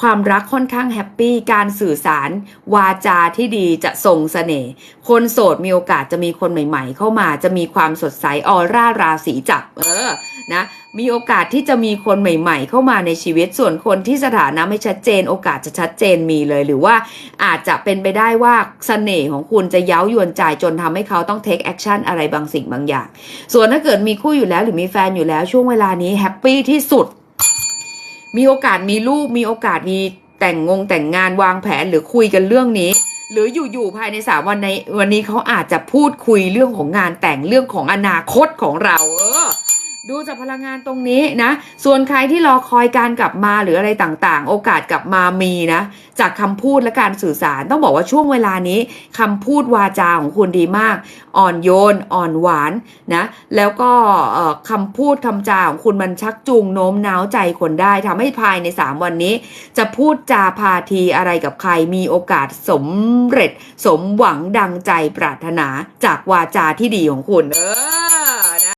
ความรักค่อนข้างแฮปปี้การสื่อสารวาจาที่ดีจะส่งเสน่ห์คนโสดมีโอกาสจะมีคนใหม่ ๆ เข้ามาจะมีความสดใสออร่าราศีจับเออนะมีโอกาสที่จะมีคนใหม่ๆ เข้ามาในชีวิตส่วนคนที่สถานะไม่ชัดเจน โอกาสจะชัดเจนมีเลย หรือว่าอาจจะเป็นไปได้ว่าเสน่ห์ของคุณจะเย้ายวนใจจนทำให้เขาต้อง take action อะไรบางสิ่งบางอย่าง ส่วนถ้าเกิดมีคู่อยู่แล้วหรือมีแฟนอยู่แล้วช่วงเวลานี้แฮปปี้ที่สุด มีโอกาสมีลูกมีโอกาสมีแต่งงงแต่งงานวางแผนหรือคุยกันเรื่องนี้ หรืออยู่ๆภายในสามวันในวันนี้เขาอาจจะพูดคุยเรื่องของงานแต่งเรื่องของอนาคตของเรา ดูจากพลังงานตรงนี้นะ ส่วนใครที่รอคอยการกลับมาหรืออะไรต่างๆ โอกาสกลับมามีนะ จากคำพูดและการสื่อสาร ต้องบอกว่าช่วงเวลานี้คำพูดวาจาของคุณดีมาก อ่อนโยน อ่อนหวานนะ แล้วก็คำพูดคำจาของคุณมันชักจูงโน้มน้าวใจคนได้ทำให้ภายใน 3 วันนี้ จะพูดจาพาทีอะไรกับใครมีโอกาสสำเร็จ สมหวังดังใจปรารถนาจากวาจาที่ดีของคุณเออ